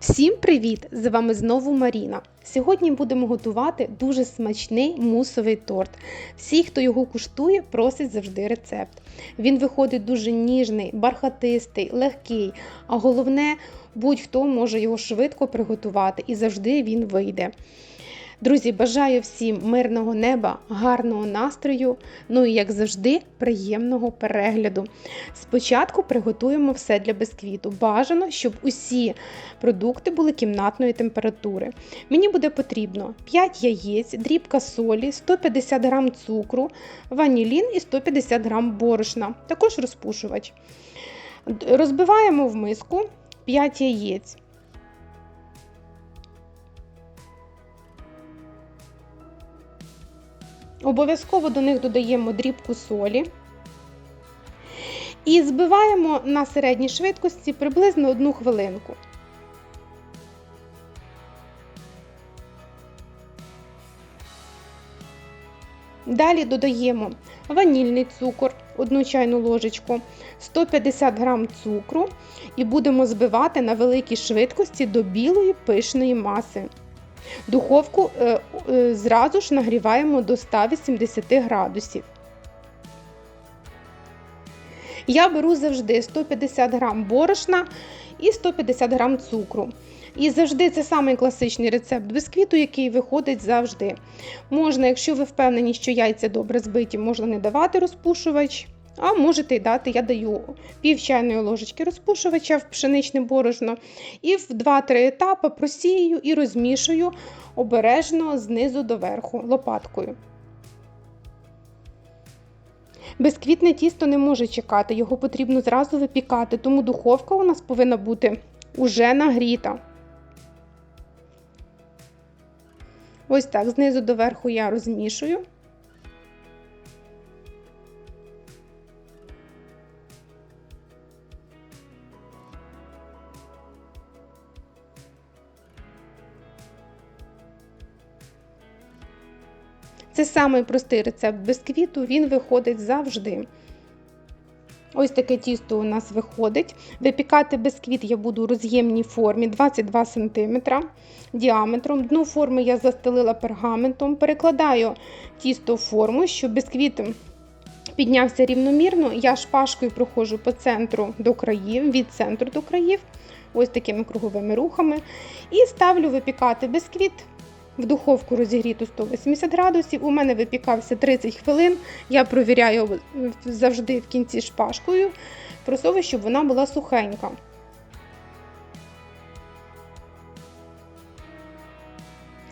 Всім привіт! З вами знову Маріна. Сьогодні будемо готувати дуже смачний мусовий торт. Всі, хто його куштує, просять завжди рецепт. Він виходить дуже ніжний, бархатистий, легкий, а головне, будь-хто може його швидко приготувати і завжди він вийде. Друзі, бажаю всім мирного неба, гарного настрою, ну і як завжди, приємного перегляду. Спочатку приготуємо все для бисквіту. Бажано, щоб усі продукти були кімнатної температури. Мені буде потрібно 5 яєць, дрібка солі, 150 г цукру, ванілін і 150 г борошна, також розпушувач. Розбиваємо в миску 5 яєць. Обов'язково до них додаємо дрібку солі і збиваємо на середній швидкості приблизно одну хвилинку. Далі додаємо ванільний цукор, 1 чайну ложечку, 150 г цукру і будемо збивати на великій швидкості до білої пишної маси. Духовку е, е, зразу ж нагріваємо до 180 градусів. Я беру завжди 150 г борошна і 150 г цукру. І завжди це самий класичний рецепт бисквіту, який виходить завжди. Можна, якщо ви впевнені, що яйця добре збиті, можна не давати розпушувач. А можете й дати, я даю пів чайної ложечки розпушувача в пшеничне борошно. І в 2-3 етапи просію і розмішую обережно знизу до верху лопаткою. Безквітне тісто не може чекати, його потрібно зразу випікати, тому духовка у нас повинна бути уже нагріта. Ось так, знизу до верху я розмішую. Це самий простий рецепт бисквіту, він виходить завжди. Ось таке тісто у нас виходить. Випікати бисквіт я буду у роз'ємній формі 22 см діаметром. Дно форми я застелила пергаментом, перекладаю тісто в форму, щоб бисквіт піднявся рівномірно. Я шпажкою проходжу по центру до країв, від центру до країв, ось такими круговими рухами. І ставлю випікати бисквіт в духовку розігріту 180 градусів. У мене випікався 30 хвилин. Я провіряю завжди в кінці шпажкою, просовую, щоб вона була сухенька.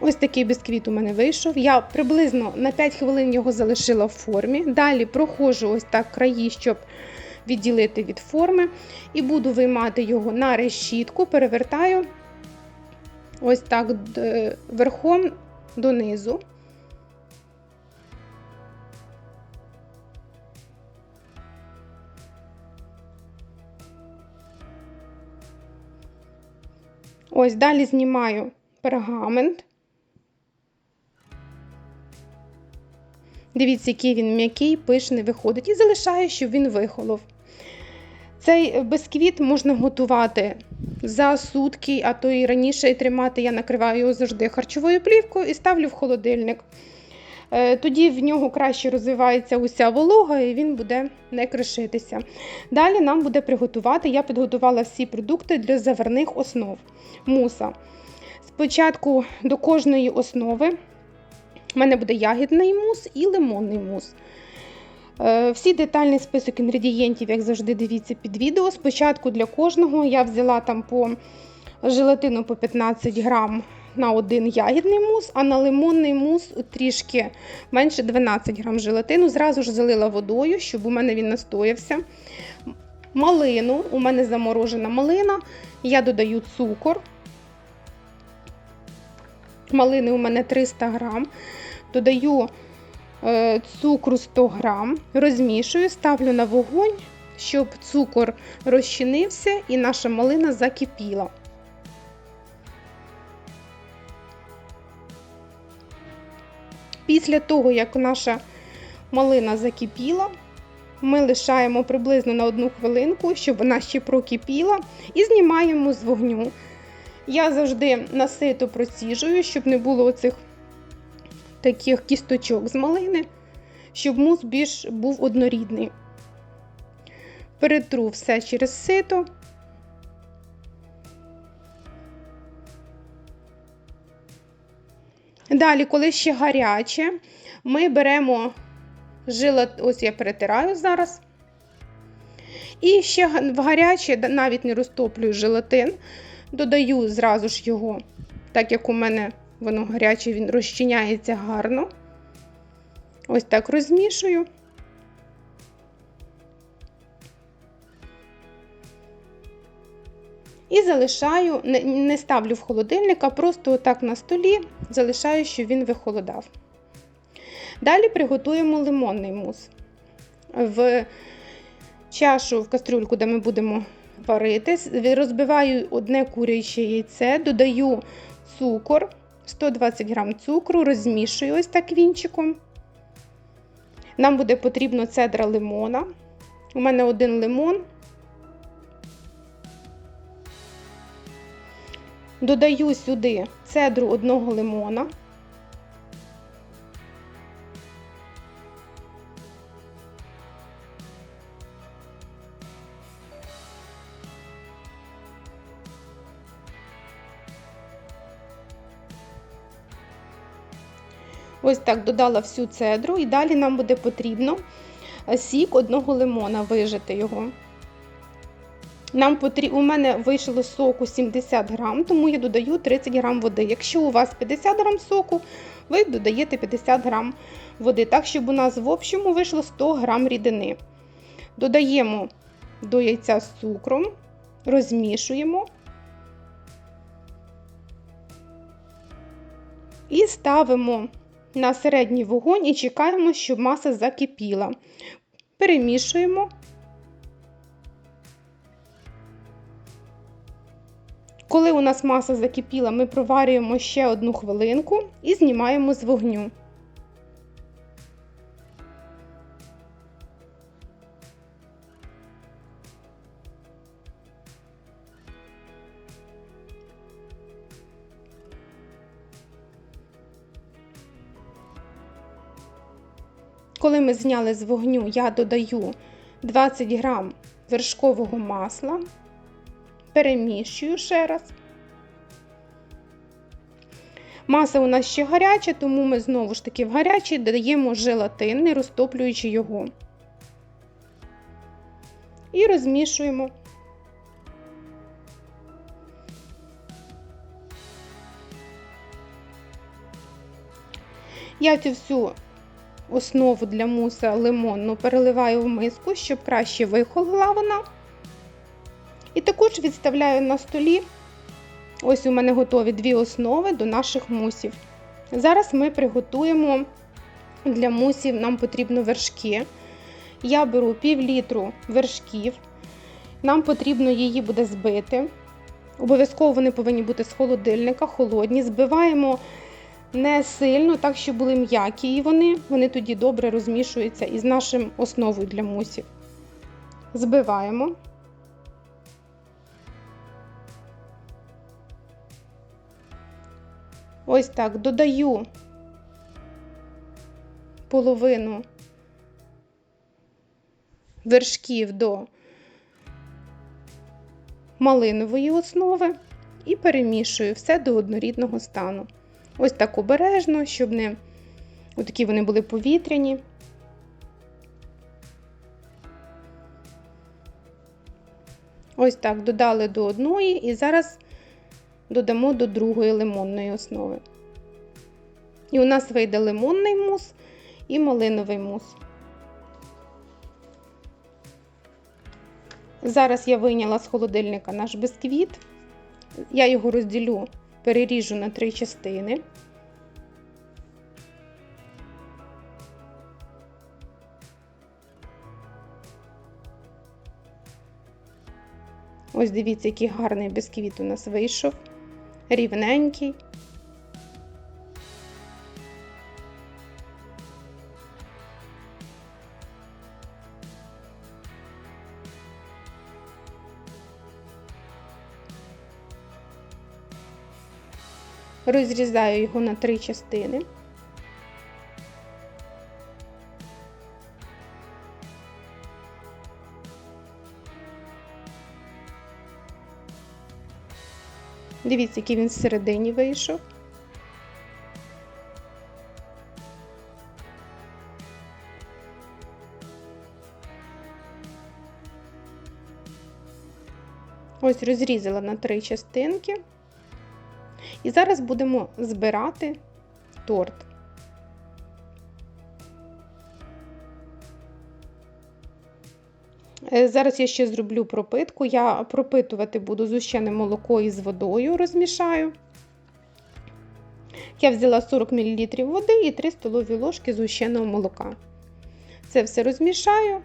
Ось такий бісквіт у мене вийшов. Я приблизно на 5 хвилин його залишила в формі. Далі проходжу ось так краї, щоб відділити від форми. І буду виймати його на решітку, перевертаю ось так верхом донизу. Ось далі знімаю пергамент. Дивіться, який він м'який, пишний виходить, і залишаю, щоб він вихолов. Цей бисквіт можна готувати за сутки, а то і раніше і тримати. Я накриваю його завжди харчовою плівкою і ставлю в холодильник. Е, тоді в нього краще розвивається уся волога і він буде не кришитися. Далі нам буде приготувати, я підготувала всі продукти для заварних основ муса. Спочатку до кожної основи в мене буде ягідний мус і лимонний мус. Е, всі детальний список інгредієнтів, як завжди, дивіться під відео. Спочатку для кожного я взяла там по желатину по 15 грам на один ягідний мус, а на лимонний мус трішки менше 12 грам желатину. Зразу ж залила водою, щоб у мене він настоявся. Малину, у мене заморожена малина, я додаю цукор. Малини у мене 300 грам. Додаю цукру 100 грам, розмішую, ставлю на вогонь, щоб цукор розчинився і наша малина закипіла. Після того, як наша малина закипіла, ми лишаємо приблизно на одну хвилинку, щоб вона ще прокипіла, і знімаємо з вогню. Я завжди насито проціжую, щоб не було оцих таких кісточок з малини, щоб мус більш був однорідний. Перетру все через сито. Далі, коли ще гаряче, ми беремо жила, ось я перетираю зараз. І ще в гаряче, навіть не розтоплюю желатин, додаю зразу ж його, так як у мене воно гаряче, він розчиняється гарно. Ось так розмішую. І залишаю, не ставлю в холодильник, а просто отак на столі залишаю, щоб він вихолодав. Далі приготуємо лимонний мус. В чашу, в кастрюльку, де ми будемо варити, розбиваю одне куряче яйце, додаю цукор, 120 г цукру, розмішую ось так вінчиком. Нам буде потрібно цедра лимона. У мене один лимон. Додаю сюди цедру одного лимона. Ось так додала всю цедру, і далі нам буде потрібно сік одного лимона, вижити його. Нам потрібно, У мене вийшло соку 70 грам, тому я додаю 30 грам води. Якщо у вас 50 грам соку, ви додаєте 50 грам води, так, щоб у нас в общому вийшло 100 грам рідини. Додаємо до яйця з цукром, розмішуємо і ставимо на середній вогонь і чекаємо, щоб маса закипіла. Перемішуємо. Коли у нас маса закипіла, ми проварюємо ще одну хвилинку і знімаємо з вогню. Коли ми зняли з вогню, я додаю 20 грам вершкового масла, переміщую ще раз. Маса у нас ще гаряча, тому ми знову ж таки в гарячий додаємо желатин, не розтоплюючи його. І розмішуємо. Я цю всю основу для муса лимонну переливаю в миску, щоб краще вихолола вона. І також відставляю на столі. Ось у мене готові дві основи до наших мусів. Зараз ми приготуємо для мусів, нам потрібно вершки. Я беру пів літру вершків, нам потрібно її буде збити. Обов'язково вони повинні бути з холодильника, холодні. Збиваємо не сильно, так, щоб були м'які і вони, вони тоді добре розмішуються із нашим основою для мусів. Збиваємо. Ось так додаю половину вершків до малинової основи і перемішую все до однорідного стану. Ось так обережно, щоб не отакі вони були повітряні. Ось так додали до одної і зараз додамо до другої лимонної основи. І у нас вийде лимонний мус і малиновий мус. Зараз я вийняла з холодильника наш бисквіт. Я його розділю переріжу на три частини. Ось дивіться, який гарний бісквіт у нас вийшов, рівненький. Розрізаю його на три частини. Дивіться, який він всередині вийшов. Ось розрізала на три частинки. І зараз будемо збирати торт. Е, Зараз я ще зроблю пропитку. Я пропитувати буду зущене молоко із водою, розмішаю. Я взяла 40 мл води і 3 столові ложки згущеного молока. Це все розмішаю.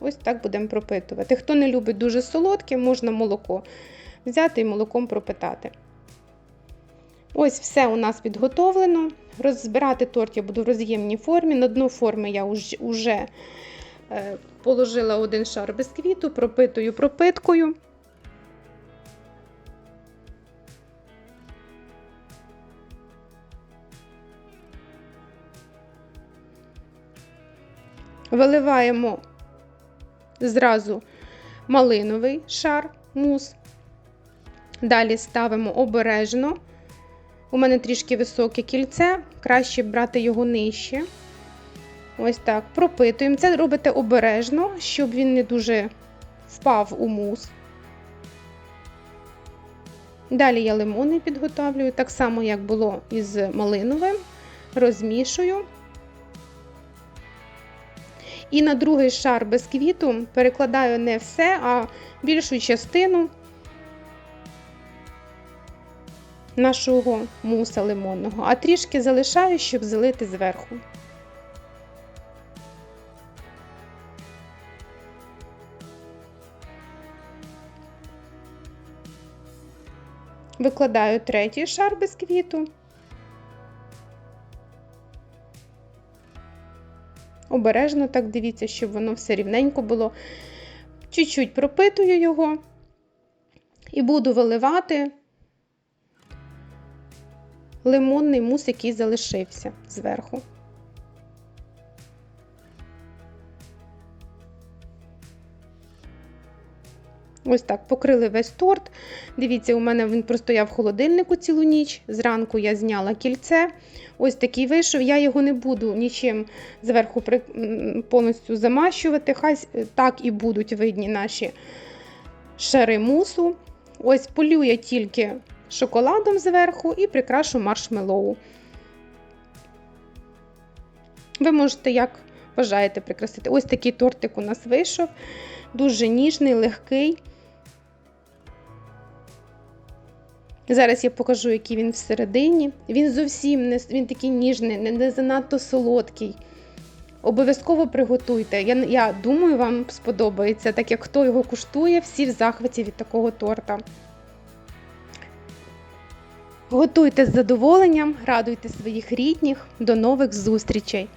Ось так будемо пропитувати. Хто не любить дуже солодке, можна молоко взяти і молоком пропитати. Ось все у нас підготовлено. Розбирати торт я буду в роз'ємній формі. На дно форми я вже е, положила один шар бисквіту, пропитую пропиткою. Виливаємо зразу малиновий шар мус. Далі ставимо обережно. У мене трішки високе кільце, краще брати його нижче. Ось так, пропитуємо. Це робите обережно, щоб він не дуже впав у мус. Далі я лимони підготовлюю, так само, як було із малиновим, розмішую. І на другий шар бисквіту перекладаю не все, а більшу частину нашого муса лимонного, а трішки залишаю, щоб залити зверху. Викладаю третій шар бисквіту. Обережно так дивіться, щоб воно все рівненько було. Чуть-чуть пропитую його і буду виливати лимонний мус, який залишився зверху. Ось так, покрили весь торт. Дивіться, у мене він простояв в холодильнику цілу ніч. Зранку я зняла кільце. Ось такий вийшов. Я його не буду нічим зверху повністю замащувати. Хай так і будуть видні наші шари мусу. Ось полю я тільки шоколадом зверху і прикрашу маршмеллоу. Ви можете, як бажаєте, прикрасити. Ось такий тортик у нас вийшов. Дуже ніжний, легкий. Зараз я покажу, який він всередині. Він зовсім не він такий ніжний, не, занадто солодкий. Обов'язково приготуйте. Я я думаю, вам сподобається, так як хто його куштує, всі в захваті від такого торта. Готуйте з задоволенням, радуйте своїх рідних. До нових зустрічей!